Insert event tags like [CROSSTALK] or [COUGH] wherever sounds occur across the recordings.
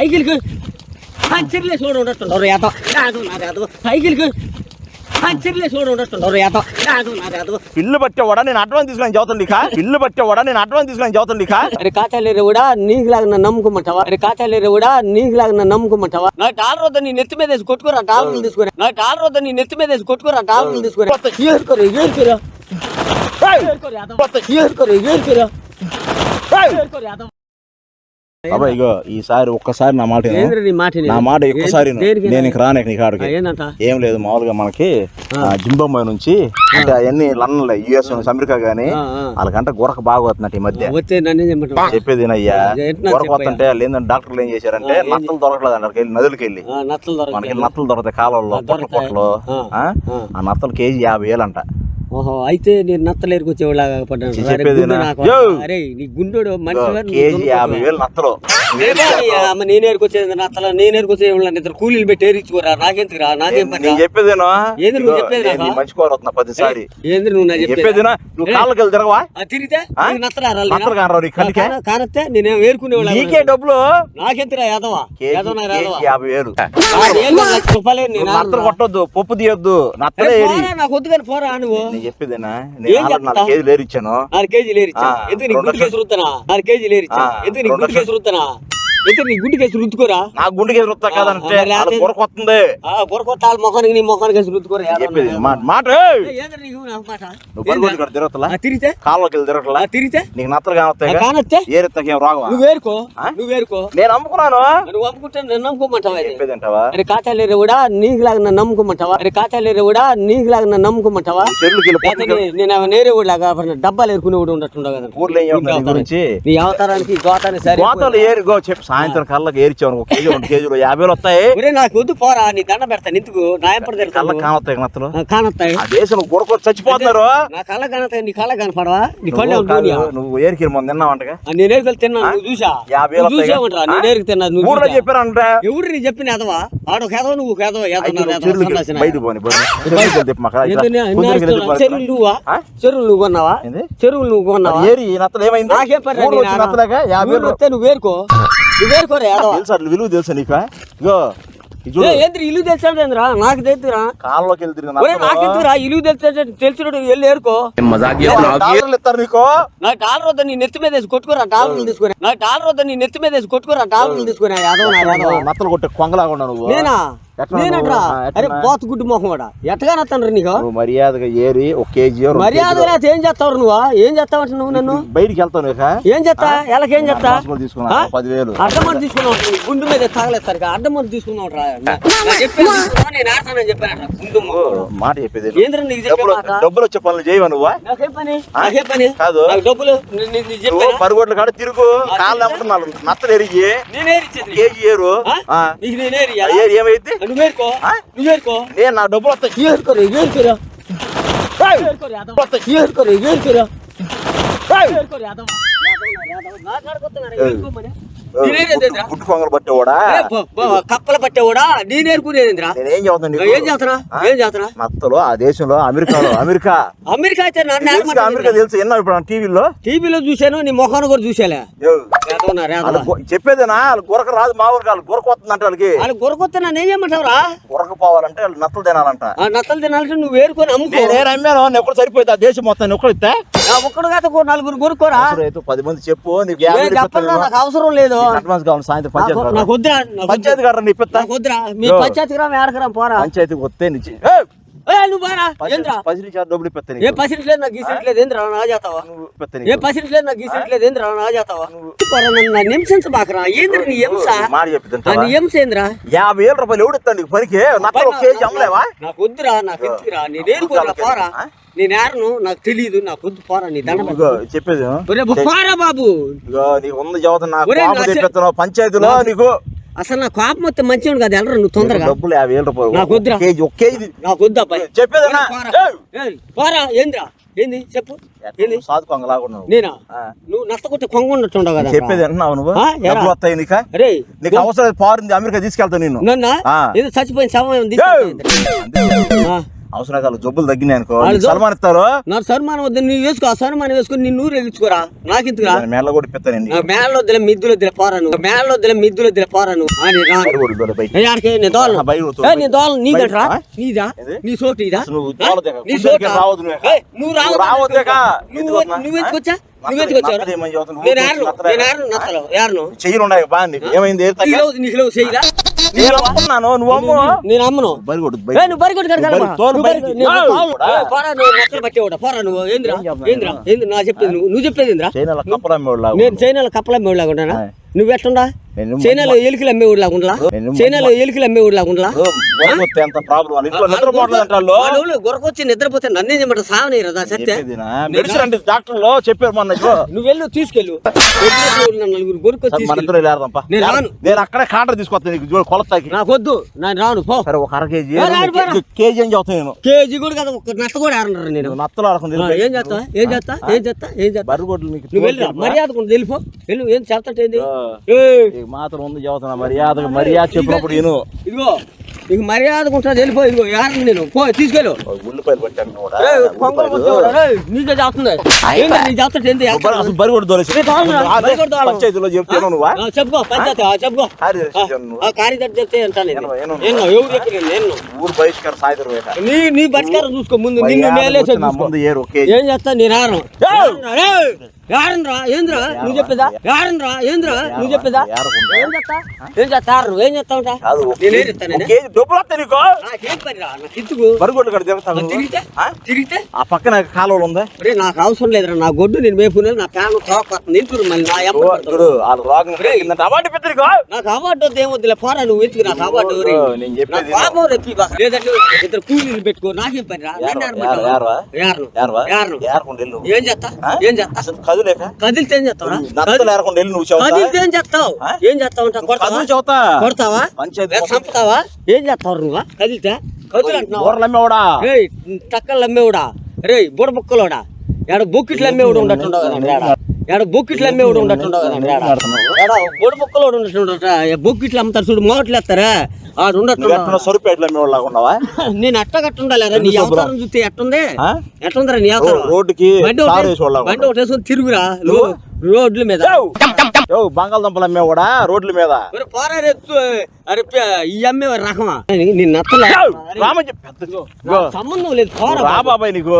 సైకిల్కి పంచర్లే చూడు ఉండొస్తుంటారు ఏదో కాదు నాది ఏదో సైకిల్కి పంచర్లే చూడు ఉండొస్తుంటారు ఏదో కాదు. నాది ఏదో పిల్లు పట్టేవాడా నేను అడ్వాన్స్ తీసుకుని చదువుతాను లీకా పిల్లు పట్టేవాడా నేను అడ్వాన్స్ తీసుకుని చదువుతాను లీకా అరే కాచాలేరు కూడా నీకు లాగా నమ్ముకోమంటావా? అరే కాచాలేరు కూడా నీకు లాగా నమ్ముకోమంటావా? నా టాలర్ వద్ద నీ నెత్తి మీద వేసి కొట్టుకోరా టాలర్లు తీసుకురా నా టాలర్ వద్ద నీ నెత్తి మీద వేసి కొట్టుకోరా టాలర్లు తీసుకురా ఏరుకోరు ఏరుకోరా. ఏరుకోరు ఏరుకోరు ఏరుకోరా. బాబా ఇగో ఈసారి ఒక్కసారి నా మాట నీ మాట ఒక్కసారి నేను ఇక రాను నీ కాడికి ఏం లేదు మామూలుగా మనకి జింబాబే నుంచి అంటే అవన్నీ లండన్ యుఎస్ అమెరికా గానీ. వాళ్ళకంటే గురక బాగా వస్తున్నట్టు ఈ మధ్య. చెప్పేది అయ్యా గురక వస్తుంటే వాళ్ళు ఏంటంటే డాక్టర్లు ఏం చేశారంటే నత్తలు దొరకలేదు అంటారు వెళ్ళి నదులకి వెళ్ళి. మనకి నత్తలు దొరుకుతాయి కాలంలో పొట్ల. పొట్లు. ఆ నత్తలు కేజీ యాభై వేలు అంట ఓహో అయితే నేను నత్తలు ఎరుకొచ్చేవాళ్ళగా పడ్డాను. అరే చెప్పేది నా- గుండోడు మనిషి నేను ఏరుకొచ్చేది నత్తల? నేను ఏరుకొచ్చే ఇద్దరు కూలీలు పెట్టి ఏరించుకోరా నాకెందుకు రా నాకేం పని నేను చెప్పేదేనో ఏంది నువ్వు చెప్పేది నేను నాకా? నీ మంచి కోరు వస్తున్నా పదిసారి ఏంది నువ్వు నా చెప్పేది? చెప్పేదినా నువ్వు కాళ్ళకి వెళ్ళి తిరగవా? తిరిగితే? ఆ? నీకు నత్తలు రాలి నత్తలు కానరావు నీ కంటికే? కానొస్తే నేనేం ఏరుకునేవాళ్ళ నీకే డబ్బులు? నాకెంతరా యాదవా? యాభై వేలు. రూపాయలే కొట్టొద్దు పప్పు తీయొద్దు నత్తలే నాకు వద్దు కానీ పోరా నువ్వు. నేను చెప్పేదేనా? ఏం నేను ఆల్రెడీ చెప్తా? నాలుగు కేజీలు ఏరిచ్చా ఆ, ఎందుకు నీ రెండు గుడ్డు కేసు రుద్దనా కేజీలు ఏరిచ్చా ఆ, ఎందుకు నీ రెండు గుడ్డు కేసు రుద్దనా ఎందుకు నీ గుడ్డు కేసు రుద్దుకోరా? నా గుండెకి ఎదురుతా కాదంటే మరి లేకపోతే- వాళ్ళ మొఖానికి నీ మొఖానికి వేసి రుద్దుకోరా? మాట తిరగతలా? తిరిగితే? కాళ్ళకి వెళ్ళి తిరగట్లా తిరిగితే? నీకు నత్తలు కానొస్తాయి కానొస్తే రాగవా నువ్వు వేరుకో? నువ్వు వేరుకో. నేను అమ్ముకున్నాను నువ్వు అమ్ముకుంటే నన్ను నమ్ముకోమంటావా ఇది? చెప్పేది అంటావా? అరే కాచాలేరు కూడా నీకు లాగా నన్ను నమ్ముకోమంటావా? అరే కాచాలేరు కూడా నీకు లాగా నన్ను నమ్ముకోమంటావా? నేను నేరే కూడా లాగా డబ్బాలు ఏరుకునే కూడా ఊర్లో ఏం నీ అవతారానికి గోతాన్ని సరే గోతాలు ఏరిగో చెప్పు సాయంత్రం కళ్ళకి ఏరిచ్చావు ఒక కేజీ రెండు కేజీలు యాభై వేలు వస్తాయి నాకు వద్దు పోరా నీ దండ పెడతాను ఎందుకు నా ఎప్పుడు తెలుస్తాను కానొస్తాయి నత్తలు కానొస్తాయి ఆ దేశం గురకొచ్చి చచ్చిపోతున్నారు. నా కళ్ళ కనతాయి నీ కళ్ళ కనపడవా? నీ కళ్ళు నువ్వు ఏరికి మొన్న తిన్నావంటగా? నేను ఏరుకెళ్ళి తిన్నా నువ్వు చూసా? యాభై వేలు చూసావంటరా? నేను ఏరికి తిన్నా నువ్వు ఊర్లో? చెప్పారంట? ఎవరు నీ చెప్పిన ఎదవా ఆడు ఒక ఎదవ నువ్వు ఎదవ. బయటికి పోని. చెరువులు నువ్వా? చెరువులు నువ్వు కొన్నావా? చెరువులు నువ్వు కొన్నావా? ఏరి నత్తలు ఏమైంది? నాకే పని నత్తలేగా? యాభై వేలు వస్తే నువ్వు వేరుకో తెలుసా విలువ తెలుసా నీకు ఇగో ఏంద్ర ఇల్లు తెలిసాడేంద్రా నాకు తెలుసురా తిరిగిన ఒరే నత్తలు నాకెందుకురా? ఇల్లు తెలిసే తెలిసినట్టు వెళ్ళి ఏరుకో డాలర్లు ఇస్తారు నీకు? నా డాలర్ వద్ద నీ నెత్తి మీద వేసి కొట్టుకోరా డాలర్లు తీసుకుని. నా డాలర్ వద్ద నీ నెత్తి మీద వేసి కొట్టుకోరా డాలర్లు తీసుకుని. యాదవ నా యాదవ నత్తలు కొట్టే కొంగలాగా నువ్వు. నేనా? అరే పోతు గుడ్డు మొహం వాడా? ఎట్టగా నత్తండ్రు నీకు? మర్యాదగా ఏరి ఒక కేజీ మర్యాద ఏం చేస్తావు నువ్వు? ఏం చేస్తావంట నువ్వు నన్ను? బయటికి వెళ్తావు ఏం చేస్తా? చేస్తా? కూడా తీసుకున్నా ఆ? పదివేలు. అడ్డమని తీసుకున్నావు. గుండు మీద తగలేస్తారు అడ్డమని తీసుకున్నావు మాట చెప్పేది ఏంద్ర నీకు చెప్పే డబ్బులు వచ్చే పనులు చేయవా నువ్వు? నాకేం పని? నాకేం పని? కాదు. డబ్బులు పరుగుడ్ల కాడ తిరుగు. కాళ్ళు నత్తలు ఎరిగి. కేజీ ఏరు. ఆ? ఆ. నీకు నేనే ఆ ఏరు ఏమైంది నువ్వు ఏరుకో ఆ? నువ్వు ఏరుకో నేను నా డబ్బులు వస్తాయి ఏరుకోరు ఏరుకోరా ఏయ్! ఏరుకోరు యాదవ ఏరుకోరు ఏరుకోరా ఏయ్! ఏరుకోరు యాదవ యాదవ యాదవ నా గుడ్డు కొంగలు పట్టేవాడా? కప్పల పట్టేవాడా? నేను ఏరుకునేదేంద్రా నేనేం చెబుతాను నీకు? ఏం చేస్తున్నా? ఏం చేస్తున్నా నత్తలు ఆ దేశంలో అమెరికాలో అమెరికా. అమెరికా అయితే అమెరికా? తెలుసు. ఎన్నో ఇప్పుడు టీవీలో టీవీలో చూశాను నీ మొఖాన్ని కూడా చూసాలే చెప్పేదేనా? వాళ్ళు గురక రాదు మా ఊరికి వాళ్ళు గురక వస్తుందంట వాళ్ళకి. వాళ్ళు గొరకొత్తే నన్ను ఏం చేయమంటావురా? గురక పోవాలంటే వాళ్ళు నత్తలు తినాలంట. ఆ నత్తలు తినాలంటే నువ్వు ఏరుకొని అమ్ముకో. నేనే రమ్మాను నేను ఒక్కడు సరిపోయింది ఆ దేశం మొత్తం నేను ఒక్కడు ఇస్తే ఆ ఒక్కడు కాదు నలుగురు రైతు పది మంది చెప్పు నేను. నాకు అవసరం లేదు. అడ్వాన్స్ కావాలి సాయంత్రం పంచాయతీ నాకు వద్దురా. పంచాయతీ గారు ఇప్పిస్తా వద్దురా. మీ. పంచాయతీ గ్రామం ఏడకరా పోరా. పంచాయతీకి వస్తే నీచి నువ్వు బారా? ఏంద్రా? పది నుంచి డబ్బులు ఇప్పిస్తా ఏ పసిరిట్లేదు నాకు గీసిట్లేదు ఏంద్రా నా నువ్వు ఏ నాకు గీసిట్లేదు ఏంద్రా నా నన్ను ఏంద్ర మాట ఏంద్రా? యాభై వేల రూపాయలు నీకు? పనికి నత్తలు ఒక కేజీ అమ్మలేవా? నాకు వద్దురా నాకు ఎందుకురా? నేను పోరా నాకు తెలియదు నాకు వద్దు పోరా నీ దండ చెప్పేది. పోరా బాబు. నీకు ఉంది చదువుతున్నా పంచాయతీలో నీకు. అసలు నా కోపం వస్తే మంచిగా కాదు వెళ్ళరా నువ్వు తొందరగా. డబ్బులు యాభై వేల రూపాయలు నాకు వద్దురా. కేజీ ఒక కేజీ. నాకు వద్దు అబ్బాయి. చెప్పేదన్నా పోరా. ఏంద్రా? ఏంది? చెప్పు. ఏంది? సాధు కొంగలాగా ఉన్నావు? నేనా. నువ్వు నష్టకొట్టి కొంగ ఉన్నట్టుండవు కదా చెప్పేది అంటున్నావు నువ్వు? డబ్బులు వస్తాయి నీక? అరే నీకు అవసరం పారింది అమెరికా తీసుకెళ్తాను నిన్ను. నన్న. ఏదో చచ్చిపోయిన! తీసుకెళ్తా. ఆ, అవసరం కాదు జబ్బులు తగ్గినాయి అనుకో. సల్మాన్ ఇస్తారు? నాకు సన్మానం వద్దు నువ్వు వేసుకో ఆ సన్మానం వేసుకొని నిన్ను ఊరు ఎగించుకోరా నాకు ఇంతకురా దాని మేళ్ళ కూడా ఇప్పిస్తానండి మేళ్ళ వద్దులే మిద్దులు వద్దులే పోరాను మేళ్ళ వద్దులే మిద్దులు వద్దులే నేను నీ దోలను నీ. గట్రా? నీదా? నీ సోటు ఇదా. నీ సోటా? నువ్వు. నువ్వు రావద్దు నువ్వు రావద్దే కా. నువ్వు ఎందుకు వస్తున్నా? నువ్వు ఎందుకు వచ్చా నత్తలు- నువ్వు ఎందుకు వచ్చావు? నత్తలు ఏమని చెబుతావు? నువ్వు. నేను వచ్చి ఆడను నత్తలే. నేను ఆడను నత్తలు యారును చెయ్యలు ఉన్నాయి బా నీకు ఏమైంది? నేను నువ్వు అమ్ము నేను అమ్మను బరి. నువ్వు బరి-. కూడా. పోరా నువ్వు ఏంద్రా? ఏంద్రా నా చెప్పేది నువ్వు నువ్వు చెప్పేది ఏంద్రా. నేను చైనాలో. నువ్వు ఎట్టుండా? చైనాలో ఎలుకలు అమ్మేవాళ్ళగా ఉండలా? నేను చైనాలో ఎలుకలు వాళ్ళ నిద్రపోవట్లేదు అంటారు వాళ్ళు గొరకొచ్చి నిద్రపోతే నన్నే చేయమంట సావని రదా సత్య అంటే డాక్టర్లు చెప్పారు మొన్న. నువ్వు వెళ్ళు తీసుకెళ్ళు. నలుగురు గొరకొచ్చి నేను రాను. నేను అక్కడే కాంటర్ తీసుకొస్తాను కొలతకి నాకు వద్దు నేను రాను పో. ఒక అర కేజీ ఏ, కేజీ చెబుతాను నేను. కేజీ కూడా కదా ఒక నత్త కూడా ఆరన్నారు నేను. నత్తలు ఆడకుండా ఏం చేస్తా ఏం చేస్తా ఏం చేస్తా ఏం చేస్తా బర్రగొడ్లు నీకు నువ్వు వెళ్ళిరా? మర్యాద కొంత వెళ్ళిపో. వెళ్ళు ఏం నీకు మాత్రం ఉంది చెబుతున్నా మర్యాద మర్యాద చెప్పినప్పుడు నేను ఇదిగో నీకు మర్యాద ఉంటుంది వెళ్ళిపో ఇదిగో యారు నేను. పో తీసుకెళ్ళు. ఉల్లిపాయలు పట్టాను కూడా నీకే చేస్తుంది. నీ దోలేసి. పంచాయతీలో చెప్తాను నువ్వా చెప్పుకో పంచాయతీ చెప్పుకో. కార్యదర్శి చెప్తే అంటాను ఎవరు చెప్పి నేను ఊరు సాయంత్రం పరిష్కారం చూసుకో ముందు నిన్ను మేలేసే ఏం చేస్తా నేను ఆరం యారన్రా ఏంద్రా? నువ్వు చెప్పేదా? యారన్రా ఏంద్రా? నువ్వు చెప్పేదా. ఏం చేస్తా? ఏం చేస్తా? ఆరు ఏం ఒక నేను కేజీ డబ్బులు నీకు. బరిగొడ్లు కడ తిరుగుతాను తిరిగితే? తిరిగితే? ఆ పక్కన కాలువలు ఉందా? ఒరే నాకు అవసరం లేదురా. నా గొడ్డు నేను మేపుకునే నా ప్యాన్ తోకొస్తుంది ఇంటూరు మళ్ళీ నా చూడు వాళ్ళు రోగం అవార్డు పెద్ద నీకు. అవార్డు వద్దు ఏమొద్దులే పోరా నువ్వు ఎందుకు నాకు అవార్డు. నేను చెప్పేది పాపం రెప్పి. లేదంటే ఇద్దరు కూలీలు పెట్టుకో నాకేం. ఏరకుండా వెళ్ళు. ఏం చేస్తా? ఏం చేస్తా? అసలు కదులేక? కదిలితే ఏం వెళ్ళి నువ్వు కదిలితే ఏం చేస్తావు? ఆ? ఏం చేస్తావు అంట కొడతావా? కొడతావా? చంపుతావా? ఏం చేస్తావు నువ్వు? కదిలితే? అమ్మేవాడా? రేయ్ టక్కలు అమ్మేవుడా రేయ్ బుడ బుక్కలోడా ఎడ బొక్కిట్లు అమ్మేవాడు ఉండట్టుండవు కదా ఎడ ఎడ బొక్కిట్లు అమ్మేవాడు ఉండట్టుండవు కదా బుడ బుక్కలోడు ఉండట్టుండట బొక్కిట్లు అమ్ముతారు చూడు మోట్లు ఎత్తారా ఆడు నువ్వు ఉండట్టుండ ఎట్లా ఉన్నావా? [LAUGHS] నేను ఎట్ట నీ? అవతారం చూస్తే ఎట్టుంది? ఎట్టుందిరా నీ అవతారం? రోడ్డుకి బండి ఒకటి వేసుకొని తిరుగురా. రోడ్ల మీద. అమ్మేవాడా రోడ్ల మీద. ఈ అమ్మే రకమా? సంబంధం లేదు. బాబాయ్ నీకు.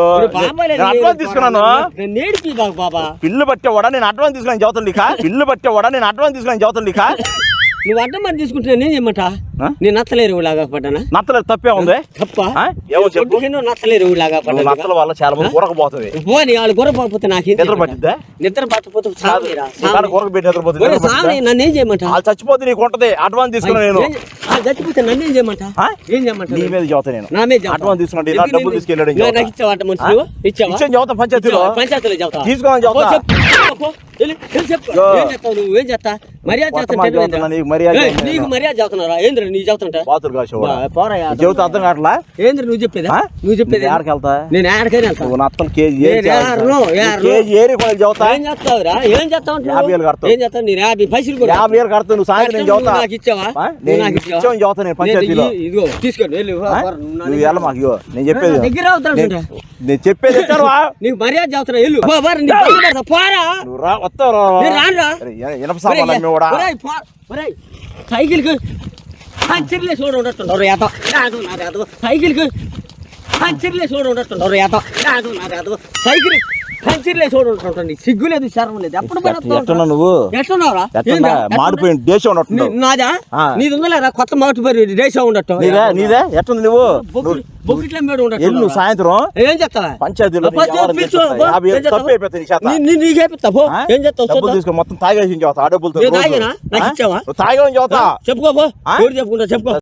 అడ్వాన్స్ తీసుకున్నాను. నేను నేడిపి బాబు పిల్లు పట్టేవాడా? నేను అడ్వాన్స్ తీసుకున్నాను చదువుతుంది పిల్లు పట్టేవాడా? నేను అడ్వాన్స్ తీసుకున్నాను చదువుతుంది నువ్వు అడ్డం మరి తీసుకుంటే నేను చేయమంట ఆ? నేను నత్తలేరు లాగా పడ్డానా నత్తలేదు తప్పే ఉంది. తప్ప? ఏమో నత్తలేరు లాగా పడ్డా నత్తల వల్ల చాలా మంది ఉరకపోతుంది పోనీ వాళ్ళు గొర్రె పోకపోతే నాకేం నిద్ర? పట్టిద్దా? నిద్ర పట్టకపోతే నిద్రపోతుంది నన్ను ఏం చేయమంట వాళ్ళు చచ్చిపోతే నీకు ఉంటది. అడ్వాన్స్ తీసుకున్నా నేను. చచ్చిపోతే నన్ను ఏం చేయమంట? ఏం చేయమంట నీ మీద చదువుతా నేను. నా మీద? అడ్వాన్స్ తీసుకున్నాడు ఇలా డబ్బులు తీసుకెళ్ళాడు నాకు ఇచ్చావా మనుషులు ఇచ్చావా? ఇచ్చాను చదువుతా పంచాయతీలో? పంచాయతీలో చెప్తా తీసుకోమని పో, ఏం చేస్తా? మర్యాద నీకు? మర్యాద చేస్తున్నా ఏంద్ర నీ చెప్తుంటా బాతులు కాసేవాడా పోరా. చెబుతా అర్థం కావట్లా? ఏంద్ర నువ్వు చెప్పేదా? నువ్వు చెప్పేది వెళ్తా? నేను ఆడకైనా కేజీ ఏం చేస్తావురా? ఏం చేస్తావు అంటున్నావు? యాభై వేలు కడతావు. ఏం చేస్తావు? నేను యాభై పైసలు కూడా యాభై వేలు కడతా నువ్వు సాయంత్రం నేను నువ్వు చదువుతా నాకు ఇచ్చావా? నేను నేను పంచాయతీలో. ఇదిగో వెళ్ళు. నువ్వు వెళ్ళ మాకు నేను చెప్పేది. దగ్గర నేను- చెప్పేది మర్యాద చెప్తున్నా వెళ్ళు. పోరా, నీకు దండం పెడతా, పోరా నువ్వు రా వస్తావు రా. నేను రానురా. అరే, ఇన- ఇనప సామాన్లు అమ్మేవాడా ఒరేయ్, పో- ఒరేయ్, సైకిల్కి పంచర్లే చూడ ఉండట్టున్నారు ఏత రాదు నా రాదు సైకిల్కి పంచర్లే చూడ ఉండట్టున్నారు ఏత రాదు నా రాదు సైకిల్ పంచర్లే సిగ్గు లేదు శరం లేదు. ఎప్పుడు ఎట్టున్నా నువ్వు? ఎట్టున్నావురా ఎట్టున్నా మాడిపోయిన దేశం నాదా. నీది ఉందా కొత్త మాటి పేరు రేసా ఉండట్టు నీదే? నీదే? ఎట్టుంది నువ్వు? నువ్వు బొక్కిట్ల మీద ఎల్లు నువ్వు సాయంత్రం? ఏం పంచాయతీలో? తప్పు అయిపోతుంది చేస్తావు? డబ్బులు. తీసుకొని మొత్తం తాగేసి ఆ డబ్బులతో. తాగానా? నాకు? ఇచ్చావా? చెప్పుకుంటా చెప్పుకో.